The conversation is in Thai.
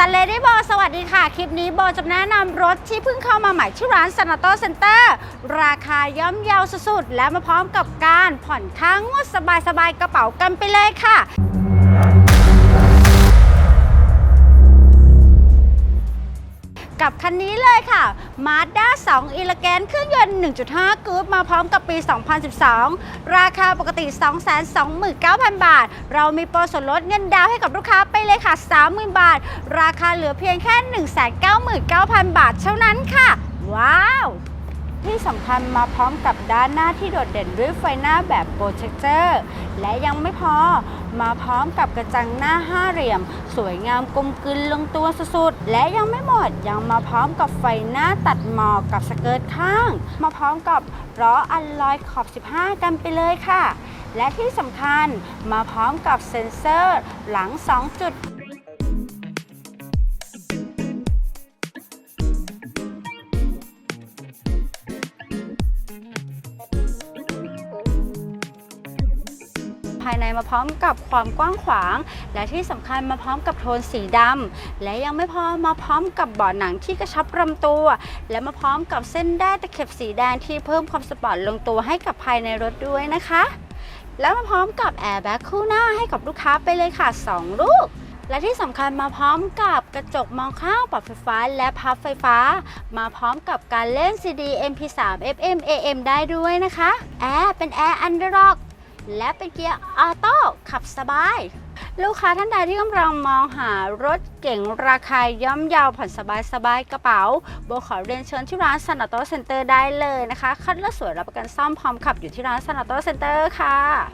สันเลดี้โบสวัสดีค่ะ คลิปนี้โบจะแนะนำรถที่เพิ่งเข้ามาใหม่ที่ร้านซานาโตเซ็นเตอร์ราคาย่อมเยาวสุดๆ และมาพร้อมกับการผ่อนค้างงวดสบายๆ กระเป๋ากันไปเลยค่ะ เลยค่ะ Mazda 2 e l e g a n t เครื่องยนต์ 1.5 กู๊ปมาพร้อมกับปี 2012 ราคาปกติ 229,000 บาท เรามีโปรส่วนลดเงินดาวให้กับลูกค้าไปเลยค่ะ 30,000 บาท ราคาเหลือเพียงแค่ 199,000 บาทเท่านั้นค่ะ ว้าว ที่สำคัญมาพร้อมกับด้านหน้าที่โดดเด่นด้วยไฟหน้าแบบโปรเจคเตอร์และยังไม่พอ มาพร้อมกับกระจังหน้าห้าเหลี่ยม สวยงามกลมกลืนลงตัวสุดๆ และยังไม่หมดยังมาพร้อมกับไฟหน้าตัดหมอกกับสเกิร์ตข้าง มาพร้อมกับล้ออัลลอยขอบ 15 กันไปเลยค่ะ และที่สำคัญมาพร้อมกับเซ็นเซอร์หลัง 2 จุด ภายในมาพร้อมกับความกว้างขวาง และที่สำคัญมาพร้อมกับโทนสีดำและยังไม่พอมาพร้อมกับเบาะหนังที่กระชับลำตัว และมาพร้อมกับเส้นได้ตะเข็บสีแดงที่เพิ่มความสปอร์ตลงตัวให้กับภายในรถด้วยนะคะ แล้วมาพร้อมกับแอร์แบ็กคู่หน้าให้กับลูกค้าไปเลยค่ะ 2 ลูกและที่สำคัญมาพร้อมกับกระจกมองข้างปรับไฟฟ้าและพับไฟฟ้า มาพร้อมกับการเล่น CD MP3 FM AM ได้ด้วยนะคะ แอร์เป็นแอร์อันเดอร์ล็อก และเป็นเกียร์ออโต้ขับสบาย ลูกค้าท่านใดที่กำลังมองหารถเก๋งราคาย่อมเยาวผ่อนสบายสบายกระเป๋าโบขอเรียนเชิญที่ร้านซัน a โตเซ็นเตอร์ได้เลยนะคะ คัดเลือกสวยรับประกันซ่อมพร้อมขับอยู่ที่ร้านซัน a โตเซ็นเตอร์ค่ะ